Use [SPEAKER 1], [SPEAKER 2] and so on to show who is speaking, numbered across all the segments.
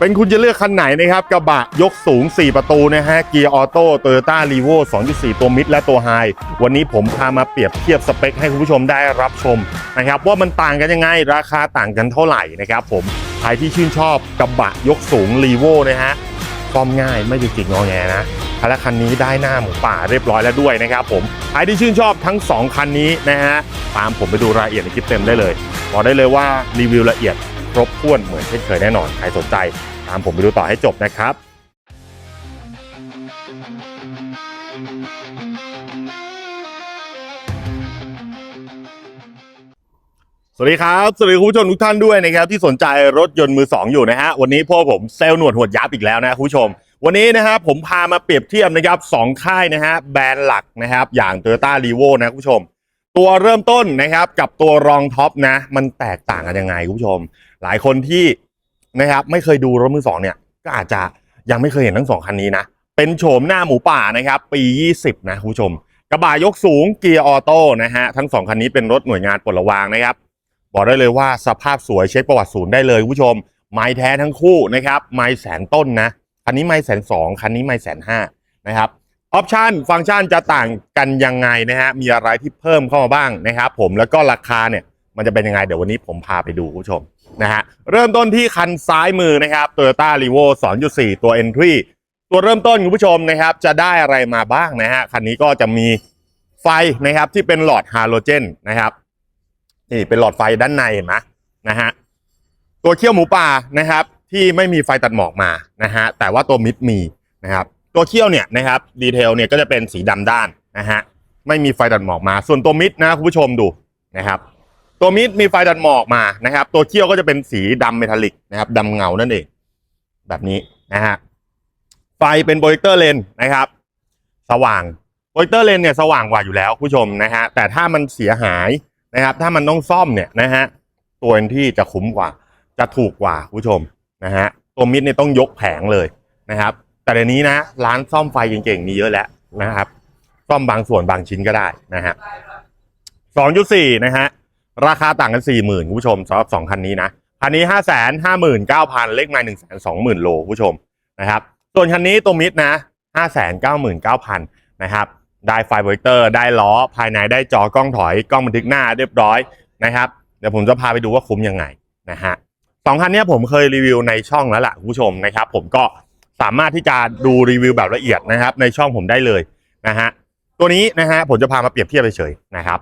[SPEAKER 1] เป็นคุณจะเลือกคันไหนนะครับ กระบะยกสูง 4 ประตูนะฮะ เกียร์ออโต้โตโยต้ารีโว2.4 ตัวมิดและตัวไฮ วันนี้ผมพามาเปรียบเทียบสเปคให้คุณผู้ชมได้รับชมนะครับ ว่ามันต่างกันยังไง ราคาต่างกันเท่าไหร่นะครับผม ใครที่ชื่นชอบกระบะยกสูงรีโวนะฮะซ่อมง่ายไม่จุกจิกงอแงนะและคันนี้ได้หน้าหมูป่าเรียบร้อยแล้วด้วยนะครับผมใครที่ชื่นชอบทั้ง 2 คันนี้นะฮะ ตามผมไปดูรายละเอียดในคลิปเต็มได้เลย บอกได้เลยว่ารีวิวละเอียด ครบถ้วนเหมือนเช่นเคยแน่นอน ใครสนใจ ตามผมไปดูต่อให้จบนะครับสวัสดีครับสวัสดีคุณผู้ชมทุกท่านด้วยนะครับที่สนใจรถยนต์มือ2อยู่นะฮะวันนี้พวกผมเซลหนวดหัวยับอีกแล้วนะคุณผู้ชม วันนี้นะครับผมพามาเปรียบเทียบนะครับสองค่ายนะฮะแบรนด์หลักนะครับอย่าง Toyota r e v o นะคุณผู้ชม ตัวเริ่มต้นนะครับกับตัวรองท็อปนะ มันแตกต่างกันยังไงคุณผู้ชม หลายคนที่นะครับไม่เคยดูรถมือสองเนี่ยก็อาจจะยังไม่เคยเห็นทั้งสองคันนี้นะ เป็นโฉมหน้าหมูป่านะครับ ปี 20 นะคุณผู้ชม กระบะยกสูงเกียร์ออโต้นะฮะทั้งสองคันนี้เป็นรถหน่วยงานปลดระวางนะครับ บอกได้เลยว่าสภาพสวยเช็คประวัติศูนย์ได้เลยคุณผู้ชม ไม้แท้ทั้งคู่นะครับไม้แสนต้นนะคันนี้ไม้แสนสองคันนี้ไม้แสนห้านะครับออปชันฟังก์ชันจะต่างกันยังไงนะฮะมีอะไรที่เพิ่มเข้ามาบ้างนะครับผมแล้วก็ราคาเนี่ยมันจะเป็นยังไงเดี๋ยววันนี้ผมพาไปดูคุณผู้ชม นะฮะเริ่มต้นที่คันซ้ายมือนะครับ Toyota r e v o 2.4 ตัว Entry ตัวเริ่มต้นคุณผู้ชมนะครับ จะได้อะไรมาบ้างนะฮะคันนี้ก็จะมีไฟนะครับที่เป็นหลอดฮาโลเจนนะครับนี่เป็นหลอดไฟด้านในเห็นไหมนะฮะตัวเขี้ยวหมูป่านะครับ ที่ไม่มีไฟตัดหมอกมานะฮะแต่ว่าตัวมิดมีนะครับ ตัวเขี้ยวเนี่ยนะครับดีเทลเนี่ยก็จะเป็นสีดำด้านนะฮะไม่มีไฟตัดหมอกมา ส่วนตัวมิดนะคุณผู้ชมดูนะครับ ตัวมิดมีไฟตัดหมอกมานะครับ ตัวเขี้ยวก็จะเป็นสีดำเมทัลลิกนะครับดำเงานั่นเอง แบบนี้นะฮะไฟเป็นโปรเจคเตอร์เลนนะครับ สว่างโปรเจคเตอร์เลนเนี่ยสว่างกว่าอยู่แล้วคุณผู้ชมนะฮะแต่ถ้ามันเสียหายนะครับ ถ้ามันต้องซ่อมเนี่ยนะฮะตัวที่จะคุ้มกว่า จะถูกกว่าคุณผู้ชมนะฮะตัวมิดเนี่ยต้องยกแผงเลยนะครับ แต่เดี๋ยวนี้นะร้านซ่อมไฟเก่งๆมีเยอะแล้วนะครับ ซ่อมบางส่วนบางชิ้นก็ได้นะฮะสองจุดสี่นะฮะ ราคาต่างกันสี่หมื่นคุณผู้ชมสำหรับสองคันนี้นะคันนี้ห้าแสนห้าหมื่นเก้าพันเลขไม้หนึ่งแสนสองหมื่นโลคุณผู้ชมนะครับส่วนคันนี้ตัวมิดนะห้าแสนเก้าหมื่นเก้าพันนะครับได้ไฟโปรเจคเตอร์ ได้ล้อภายในได้จอกล้องถอยกล้องบันทึกหน้าเรียบร้อยนะครับเดี๋ยวผมจะพาไปดูว่าคุ้มยังไงนะฮะสองคันนี้ผมเคยรีวิวในช่องแล้วล่ะคุณผู้ชมนะครับ ผมก็สามารถที่จะดูรีวิวแบบละเอียดนะครับ ในช่องผมได้เลยนะฮะตัวนี้นะฮะผมจะพามาเปรียบเทียบเฉยๆนะครับ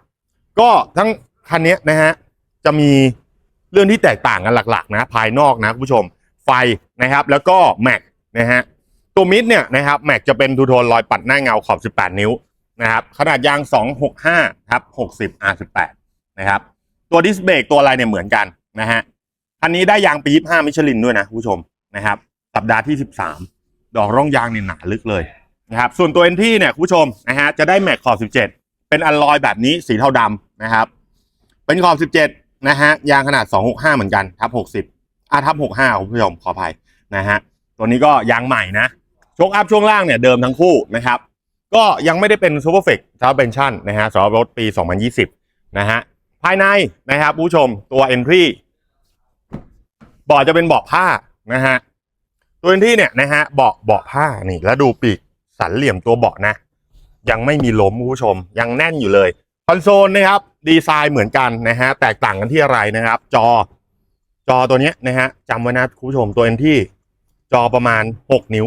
[SPEAKER 1] ก็ทั้ง คันนี้นะฮะจะมีเรื่องที่แตกต่างกันหลัก ๆ นะ ภายนอกนะคุณผู้ชมไฟนะครับ แล้วก็แม็กนะฮะตัวมิดเนี่ยนะครับแม็กจะเป็นทูโทนรอยปัดหน้าเงาขอบ 18 นิ้วนะครับขนาดยาง 265ครับ60 R18 นะครับตัวดิสเบรกตัวอะไรเนี่ยเหมือนกันนะฮะคันนี้ได้ยางปี 25 มิชลินด้วยนะคุณผู้ชมนะครับสัปดาห์ที่ 13 ดอกร่องยางเนี่ยหนาลึกเลยนะครับส่วนตัวเอนที่เนี่ยคุณผู้ชมนะฮะจะได้แม็กขอบ 17 เป็นอัลลอยแบบนี้สีเทาดำนะครับ เป็นขอบ 17 นะฮะ ยางขนาด 265 เหมือนกัน ทับ 60อะทับ 65คุณผู้ชมขออภัยนะฮะ ตัวนี้ก็ยางใหม่นะโชคอัพช่วงล่างเนี่ยเดิมทั้งคู่นะครับ ก็ยังไม่ได้เป็นซูเปอร์เฟกต์ซับเบนชั่นนะฮะสำหรับรถปี 2020 นะฮะ ภายในนะครับผู้ชมตัว Entry เบาะจะเป็นเบาะผ้านะฮะ ตัว Entry เนี่ยนะฮะเบาะเบาะผ้านี่แล้วดูปีกสันเหลี่ยมตัวเบาะนะ ยังไม่มีล้มผู้ชมยังแน่นอยู่เลยคอนโซลนะครับ ดีไซน์เหมือนกันนะฮะแตกต่างกันที่อะไรนะครับ จอ จอตัวนี้นะฮะจำไว้นะคุณผู้ชมตัว Entry จอประมาณ 6 นิ้ว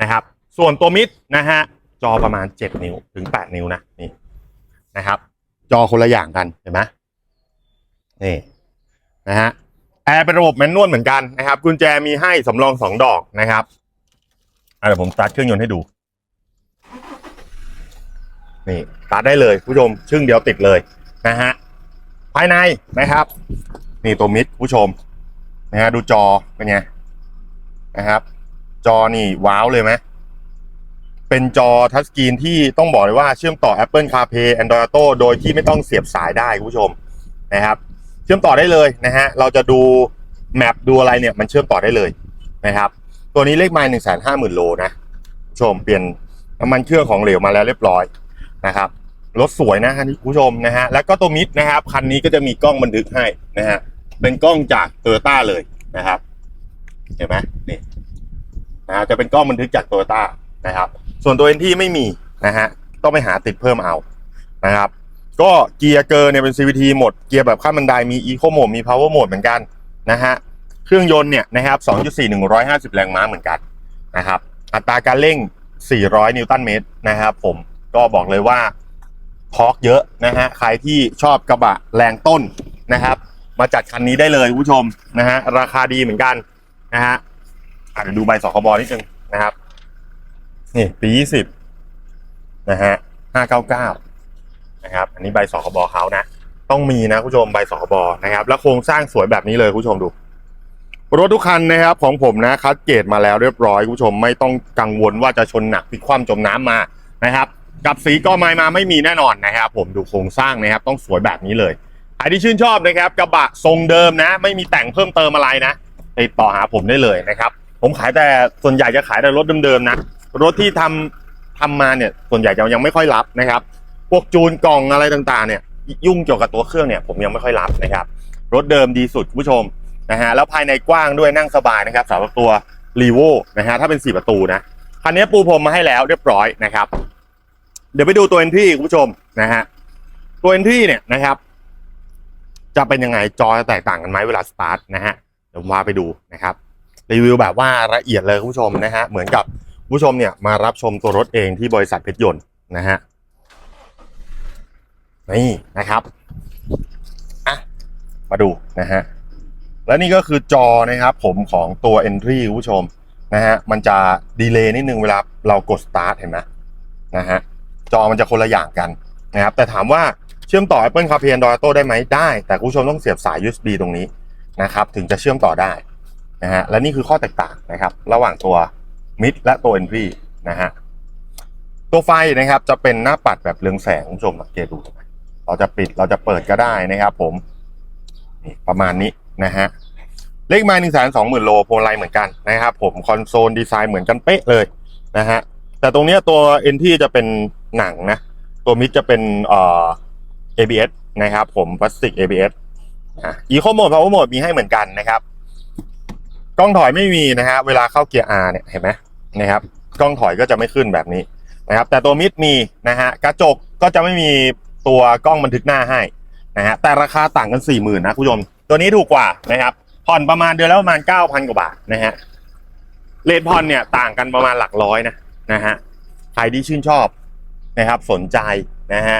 [SPEAKER 1] นะครับ ส่วนตัวมิดนะฮะจอประมาณ 7 นิ้วถึง 8 นิ้วนะนี่นะครับ จอคนละอย่างกันเห็นไหมนี่นะฮะแอร์เป็นระบบแมนนวลเหมือนกันนะครับ กุญแจมีให้สำรองสองดอกนะครับเดี๋ยวผมสตาร์ทเครื่องยนต์ให้ดูนี่สตาร์ทได้เลยผู้ชมชึ่งเดียวติดเลย นะฮะภายในนะครับ นี่ตัวมิดผู้ชมนะฮะดูจอเป็นไงนะครับ จอนี่ว้าวเลยไหมเป็นจอทัชสกรีนที่ต้องบอกเลยว่าเชื่อมต่อ Apple CarPlay Android Auto โดยที่ไม่ต้องเสียบสายได้คุณผู้ชมนะครับ เชื่อมต่อได้เลยนะฮะเราจะดูแมปดูอะไรเนี่ยมันเชื่อมต่อได้เลยนะครับ ตัวนี้เลขไมล์หนึ่งแสนห้าหมื่นโลนะผู้ชมเปลี่ยนน้ำมันเครื่องของเหลวมาแล้วเรียบร้อยนะครับ รถสวยนะฮะคุณผู้ชมนะฮะแล้วก็ตัวมิดนะครับคันนี้ก็จะมีกล้องบันทึกให้นะฮะเป็นกล้องจากโตโยต้าเลยนะครับเห็นไหมนี่นะฮะจะเป็นกล้องบันทึกจากโตโยต้านะครับ ส่วนตัวเอ็นที่ไม่มีนะฮะต้องไปหาติดเพิ่มเอานะครับ ก็เกียร์เกอร์เนี่ยเป็น CVT หมดเกียร์แบบขั้นบันไดมี Eco Mode มี Power Mode เหมือนกันนะฮะเครื่องยนต์เนี่ยนะครับ2.4 150 แรงม้าเหมือนกันนะครับ อัตราการเร่ง 400 นิวตันเมตรนะครับ ผมก็บอกเลยว่า ทอร์กเยอะนะฮะใครที่ชอบกระบะแรงต้นนะครับ มาจัดคันนี้ได้เลยคุณผู้ชมนะฮะราคาดีเหมือนกันนะฮะอาจจะดูใบสคบนิดนึงนะครับนี่ปี20นะฮะ599นะครับ อันนี้ใบสคบเขานะ ต้องมีนะคุณผู้ชมใบสคบนะครับ แล้วโครงสร้างสวยแบบนี้เลยคุณผู้ชมดูรถทุกคันนะครับของผมนะคัดเกรดมาแล้วเรียบร้อยคุณผู้ชมไม่ต้องกังวลว่าจะชนหนักพลิกคว่ำจมน้ำมานะครับ กับสีกอไม้มาไม่มีแน่นอนนะครับผมดูโครงสร้างนะครับต้องสวยแบบนี้เลยใครที่ชื่นชอบนะครับกระบะทรงเดิมนะ ไม่มีแต่งเพิ่มเติมอะไรนะติดต่อหาผมได้เลยนะครับ ผมขายแต่ส่วนใหญ่จะขายแต่รถเดิมๆนะรถที่ทำทำมาเนี่ยส่วนใหญ่จะยังไม่ค่อยรับนะครับ พวกจูนกล่องอะไรต่างๆ เนี่ย ยุ่งเกี่ยวกับตัวเครื่องเนี่ยผมยังไม่ค่อยรับนะครับ รถเดิมดีสุดคุณผู้ชมนะฮะแล้วภายในกว้างด้วยนั่งสบายนะครับสำหรับตัวรีโวนะฮะถ้าเป็นสี่ประตูนะคันนี้ปูพรมมาให้แล้วเรียบร้อยนะครับ เดี๋ยวไปดูตัวเอนทรีคุณผู้ชมนะฮะตัวเอนทรีเนี่ยนะครับ จะเป็นยังไงจอจะแตกต่างกันไหมเวลาสตาร์ทนะฮะเดี๋ยวผมพาไปดูนะครับรีวิวแบบว่าละเอียดเลยคุณผู้ชมนะฮะเหมือนกับคุณผู้ชมเนี่ยมารับชมตัวรถเองที่บริษัทเพชรยนต์นะฮะนี่นะครับอะมาดูนะฮะและนี่ก็คือจอนะครับ ผมของตัว Entry คุณผู้ชมนะฮะมันจะดีเลย์นิดนึงเวลาเรากด Start เห็นไหมนะฮะ จอมันจะคนละอย่างกันนะครับแต่ถามว่าเชื่อมต่อ Apple CarPlay Android Auto ได้ไหมได้ แต่คุณผู้ชมต้องเสียบสาย USB ตรงนี้นะครับถึงจะเชื่อมต่อได้นะฮะและนี่คือข้อแตกต่างนะครับ ระหว่างตัวมิดและตัว Entry นะฮะตัวไฟนะครับจะเป็นหน้าปัดแบบเรืองแสงคุณผู้ชมสังเกตดูนะเราจะปิดเราจะเปิดก็ได้นะครับ ผมนี่ประมาณนี้นะฮะเลขไม้หนึ่งแสนสองหมื่นโลโพลไลเหมือนกันนะครับ ผมคอนโซลดีไซน์เหมือนกันเป๊ะเลยนะฮะ แต่ตรงเนี้ยตัว NT จะเป็นหนังนะ ตัวมิดจะเป็นเอ่อ ABS นะครับ ผมพลาสติก ABS อะ Eco Mode Power Mode มีให้เหมือนกันนะครับ กล้องถอยไม่มีนะฮะเวลาเข้าเกียร์ R เนี่ยเห็นไหมนะครับ กล้องถอยก็จะไม่ขึ้นแบบนี้นะครับ แต่ตัวมิดมีนะฮะกระจกก็จะไม่มีตัวกล้องบันทึกหน้าให้นะฮะแต่ราคาต่างกัน4 0,000นะคุณผู้ชมตัวนี้ถูกกว่านะครับผ่อนประมาณเดือนละประมาณ9,000กว่าบาทนะฮะเลทผ่อนเนี่ยต่างกันประมาณหลักร้อยนะ นะฮะใครที่ชื่นชอบนะครับสนใจนะฮะ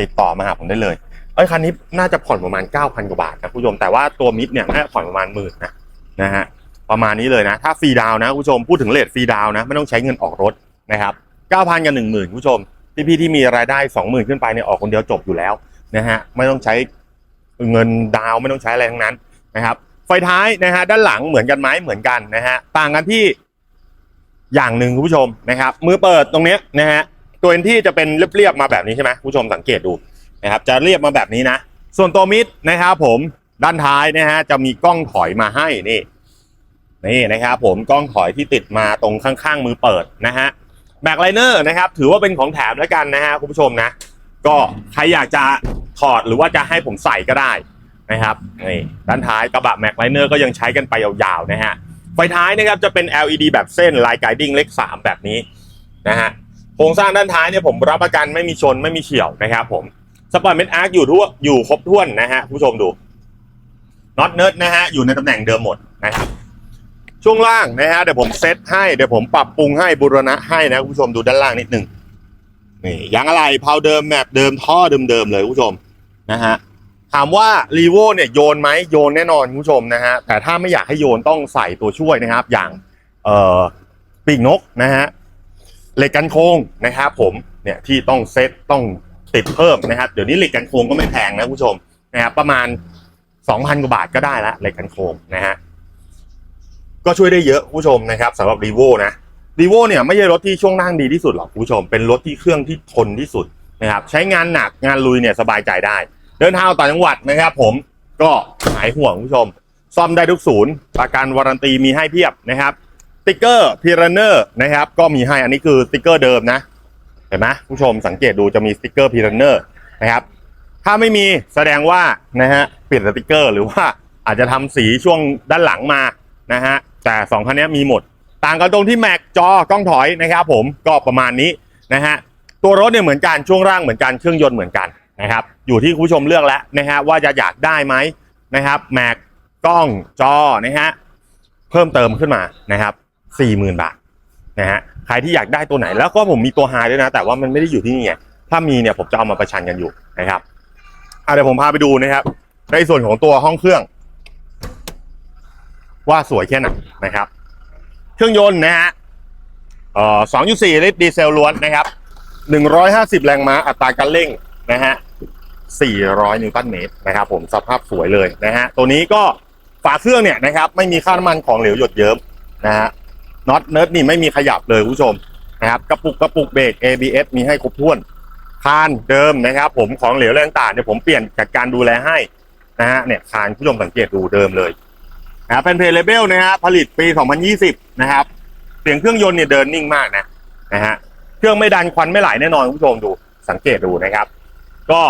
[SPEAKER 1] ติดต่อมาหาผมได้เลยเอ้คันนี้น่าจะผ่อนประมาณ 9,000 กว่าบาทนะคุณผู้ชมแต่ว่าตัวมิดเนี่ยน่าจะผ่อนประมาณหมื่นนะนะฮะประมาณนี้เลยนะ ถ้าฟรีดาวนะคุณผู้ชมพูดถึงเลทฟรีดาวนะไม่ต้องใช้เงินออกรถนะครับ9,000กับ10,000คุณผู้ชมพี่ๆที่มีรายได้ 20,000 ขึ้นไปเนี่ยออกคนเดียวจบอยู่แล้วนะฮะไม่ต้องใช้เงินดาวไม่ต้องใช้อะไรทั้งนั้นนะครับไฟท้ายนะฮะด้านหลังเหมือนกันไหมเหมือนกันนะฮะต่างกันที่ อย่างหนึ่งคุณผู้ชมนะครับมือเปิดตรงนี้นะฮะตัวเอนที่จะเป็นเรียบๆมาแบบนี้ใช่ไหมคุณผู้ชมสังเกตดูนะครับจะเรียบมาแบบนี้นะ ส่วนตัวมิดนะครับผมด้านท้ายนะฮะจะมีกล้องถอยมาให้นี่นี่นะครับผมกล้องถอยที่ติดมาตรงข้างๆมือเปิดนะฮะแบ็คไลเนอร์นะครับถือว่าเป็นของแถมแล้วกันนะฮะคุณผู้ชมนะ ก็ใครอยากจะถอดหรือว่าจะให้ผมใส่ก็ได้นะครับนี่ด้านท้ายกระบะแม็กไลเนอร์ก็ยังใช้กันไปยาวๆนะฮะ ไฟท้ายนะครับจะเป็น LED แบบเส้นลายไกดิ้งเลข3แบบนี้นะฮะโครงสร้างด้านท้ายเนี่ยผมรับประกันไม่มีชนไม่มีเฉี่ยวนะครับผมสปอร์ตเมทอาร์คอยู่ทั่วอยู่ครบถ้วนนะฮะผู้ชมดูน็อตเนิร์ดนะฮะอยู่ในตำแหน่งเดิมหมดนะครับช่วงล่างนะฮะเดี๋ยวผมเซตให้เดี๋ยวผมปรับปรุงให้บูรณะให้นะผู้ชมดูด้านล่างนิดหนึ่งนี่ยางอะไรเพาเดิมแมปเดิมท่อเดิมๆเลยผู้ชมนะฮะ ถามว่ารีโวเนี่ยโยนไหมโยนแน่นอนคุณผู้ชมนะฮะแต่ถ้าไม่อยากให้โยนต้องใส่ตัวช่วยนะครับ อย่างเอ่อปีกนกนะฮะเหล็กกันโค้งนะครับผมเนี่ยที่ต้องเซตต้องติดเพิ่มนะครับ เดี๋ยวนี้เหล็กกันโค้งก็ไม่แพงนะคุณผู้ชมนะครับประมาณ 2,000กว่าบาทก็ได้ละเหล็กกันโค้งนะฮะก็ช่วยได้เยอะคุณผู้ชมนะครับสำหรับรีโวนะรีโวเนี่ยไม่ใช่รถที่ช่วงนั่งดีที่สุดหรอกคุณผู้ชมเป็นรถที่เครื่องที่ทนที่สุดนะครับใช้งานหนักงานลุยเนี่ยสบายใจได้ เดินทางต่างจังหวัดนะครับผมก็หายห่วงคุณผู้ชม ซ่อมได้ทุกศูนย์ประกันวารันตีมีให้เพียบนะครับสติ๊กเกอร์พีรันเนอร์นะครับ ก็มีให้อันนี้คือสติ๊กเกอร์เดิมนะเห็นไหมคุณผู้ชมสังเกตดูจะมีสติ๊กเกอร์พีรันเนอร์นะครับ ถ้าไม่มีแสดงว่านะฮะเปลี่ยนสติ๊กเกอร์หรือว่าอาจจะทำสีช่วงด้านหลังมานะฮะแต่สองคันนี้มีหมด ต่างกันตรงที่แม็กจอกล้องถอยนะครับผมก็ประมาณนี้นะฮะตัวรถเนี่ยเหมือนกันช่วงร่างเหมือนกันเครื่องยนต์เหมือนกัน นะครับ อยู่ที่คุณผู้ชมเลือกแล้วนะฮะว่าจะอยากได้ไหมนะครับแม็กกล้องจอนะฮะเพิ่มเติมขึ้นมานะครับสี่หมื่นบาทนะฮะใครที่อยากได้ตัวไหนแล้วก็ผมมีตัวไฮด้วยนะ แต่ว่ามันไม่ได้อยู่ที่นี่ไงถ้ามีเนี่ยผมจะเอามาประชันกันอยู่นะครับอะเดี๋ยวผมพาไปดูนะครับ ในส่วนของตัวห้องเครื่อง ว่าสวยแค่ไหนนะครับ เครื่องยนต์นะฮะเอ่อ2.4ลิตรดีเซลล้วนนะครับ150แรงม้าอัตราการเร่งนะฮะ 400 นิวตันเมตรนะครับผมสภาพสวยเลยนะฮะตัวนี้ก็ฝาเครื่องเนี่ยนะครับไม่มีค่าน้ำมันของเหลวหยดเยิ้มนะฮะน็อตเนิร์ดนี่ไม่มีขยับเลยคุณผู้ชมนะครับกระปุกกระปุกเบรก ABS มีให้ครบถ้วนคานเดิมนะครับ ผมของเหลวแรงต่างเนี่ยผมเปลี่ยนจากการดูแลให้นะฮะเนี่ยคานคุณผู้ชมสังเกตดูเดิมเลยนะครับเป็นเพลย์เลเบลนะฮะผลิตปี 2020 นะครับ เสียงเครื่องยนต์เนี่ยเดินนิ่งมากนะนะฮะเครื่องไม่ดันควันไม่ไหลแน่นอนคุณผู้ชมดูสังเกตดูนะครับ ก็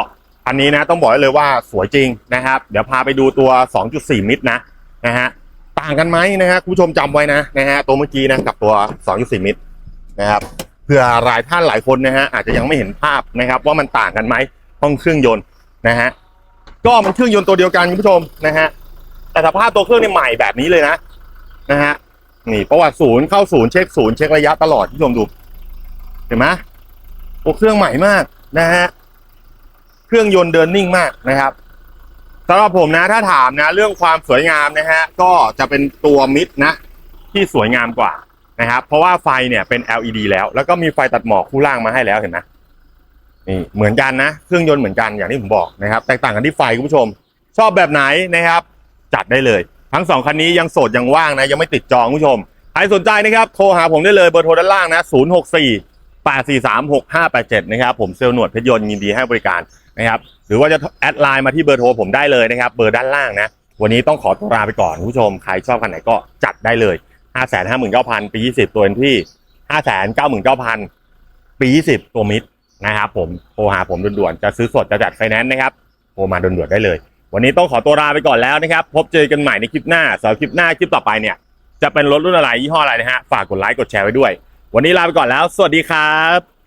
[SPEAKER 1] อันนี้นะต้องบอกเลยว่าสวยจริงนะครับ เดี๋ยวพาไปดูตัว 2.4 มิตรนะนะฮะต่างกันไหมนะฮะคุณผู้ชมจำไว้นะนะฮะตัวเมื่อกี้นะกับตัว 2.4 มิตรนะครับเผื่อหลายท่านหลายคนนะฮะอาจจะยังไม่เห็นภาพนะครับ ว่ามันต่างกันไหมห้องเครื่องยนต์นะฮะก็มันเครื่องยนต์ตัวเดียวกันคุณผู้ชมนะฮะแต่สภาพตัวเครื่องเนี่ยใหม่แบบนี้เลยนะนะฮะนี่ประวัติศูนย์เข้าศูนย์เช็คศูนย์เช็คระยะตลอดที่ชมดูเห็นไหมตัวเครื่องใหม่มากนะฮะ เครื่องยนต์เดินนิ่งมากนะครับสำหรับผมนะถ้าถามนะ เรื่องความสวยงามนะฮะก็จะเป็นตัวมิดนะที่สวยงามกว่านะครับเพราะว่าไฟเนี่ยเป็น LED แล้ว แล้วก็มีไฟตัดหมอกคู่ล่างมาให้แล้วเห็นไหมนี่เหมือนกันนะเครื่องยนต์เหมือนกันอย่างที่ผมบอกนะครับแตกต่างกันที่ไฟคุณผู้ชม ชอบแบบไหนนะครับ จัดได้เลย ทั้งสองคันนี้ยังโสดยังว่างนะ ยังไม่ติดจองคุณผู้ชมใครสนใจนะครับโทรหาผมได้เลยเบอร์โทรด้านล่างนะ 064 843 6587 นะครับผมเซลล์หนวดเพชรยนต์ยินดีให้บริการ นะครับหรือว่าจะแอดไลน์มาที่เบอร์โทรผมได้เลยนะครับเบอร์ด้านล่างนะวันนี้ต้องขอตัวลาไปก่อนคุณผู้ชมใครชอบคันไหนก็จัดได้เลย 559,000 ปี 20 ตัวเอ็นที่ 599,000 ปี 20 ตัวมิดนะครับผมโทรหาผมด่วนๆ จะซื้อสดจะจัดไฟแนนซ์นะครับโทรมาด่วนๆได้เลย วันนี้ต้องขอตัวลาไปก่อนแล้วนะครับ พบเจอกันใหม่ในคลิปหน้าสำหรับคลิปหน้าคลิปต่อไปเนี่ยจะเป็นรถรุ่นอะไรยี่ห้ออะไรนะฮะฝากกดไลค์กดแชร์ไว้ด้วย วันนี้ลาไปก่อนแล้ว สวัสดีครับ